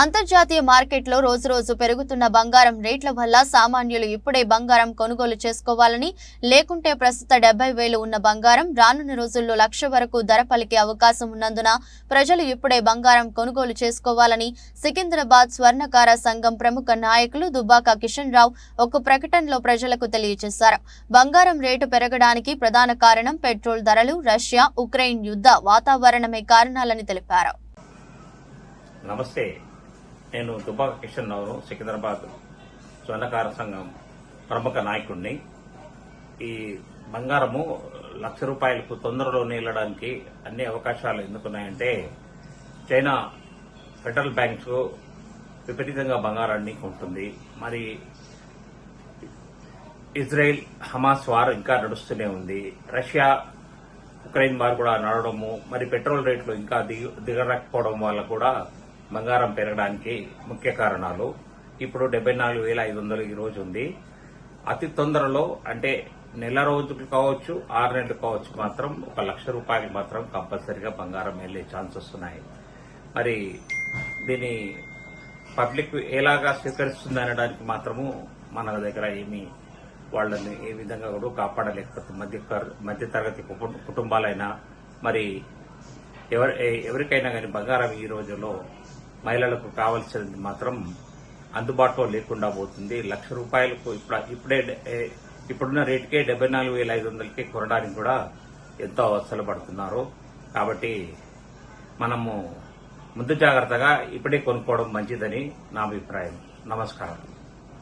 అంతర్జాతీయ మార్కెట్లో రోజురోజు పెరుగుతున్న బంగారం రేట్ల వల్ల సామాన్యులు ఇప్పుడే బంగారం కొనుగోలు చేసుకోవాలని లేకుంటే ప్రస్తుత డెబ్బై వేలు ఉన్న బంగారం రానున్న రోజుల్లో లక్ష వరకు ధర పలికే అవకాశం ఉన్నందున ప్రజలు ఇప్పుడే బంగారం కొనుగోలు చేసుకోవాలని సికింద్రాబాద్ స్వర్ణకార సంఘం ప్రముఖ నాయకులు దుబ్బాక కిషన్ రావు ఒక ప్రకటనలో ప్రజలకు తెలియజేశారు. బంగారం రేటు పెరగడానికి ప్రధాన కారణం పెట్రోల్ ధరలు రష్యా ఉక్రెయిన్ యుద్ధ వాతావరణమే కారణాలని తెలిపారు. నమస్తే. నేను దుబ్బాక కిషన్ రావును సికింద్రాబాద్ స్వర్ణకార సంఘం ప్రముఖ నాయకుడిని ఈ బంగారము లక్ష రూపాయలకు తొందరలో నీలడానికి అన్ని అవకాశాలు ఎందుకున్నాయంటే చైనా ఫెడరల్ బ్యాంక్స్ విపరీతంగా బంగారాన్ని కొంటుంది. మరి ఇజ్రాయెల్ హమాస్ వారు ఇంకా నడుస్తూనే ఉంది. రష్యా ఉక్రెయిన్ వారు కూడా నడవడము మరి పెట్రోల్ రేట్లు ఇంకా దిగ దిగరకపోవడం వల్ల కూడా బంగారం పెరగడానికి ముఖ్య కారణాలు. ఇప్పుడు డెబ్బై నాలుగు వేల ఐదు వందలు ఈ రోజు ఉంది. అతి తొందరలో అంటే నెల రోజులు కావచ్చు ఆరు నెలలు కావచ్చు మాత్రం ఒక లక్ష రూపాయలు మాత్రం కంపల్సరీగా బంగారం వెళ్ళే ఛాన్సెస్ ఉన్నాయి మరి దీని పబ్లిక్ ఎలాగా స్వీకరిస్తుంది అనడానికి మాత్రము మన దగ్గర ఏమీ వాళ్ళని ఏ విధంగా కూడా కాపాడలేకపోతే మధ్య మధ్య తరగతి కుటుంబాలైనా మరి ఎవరి ఎవరికైనా కానీ బంగారం ఈ రోజుల్లో మహిళలకు కావాల్సినది మాత్రం అందుబాటులో లేకుండా పోతుంది. లక్ష రూపాయలకు ఇప్పుడు ఇప్పుడే ఇప్పుడున్న రేటుకే డెబ్బై నాలుగు వేల ఐదు వందలకి కొనడానికి కూడా ఎంతో అవస్థలు పడుతున్నారు. కాబట్టి మనము ముందు జాగ్రత్తగా ఇప్పుడే కొనుక్కోవడం మంచిదని నా అభిప్రాయం. నమస్కారం.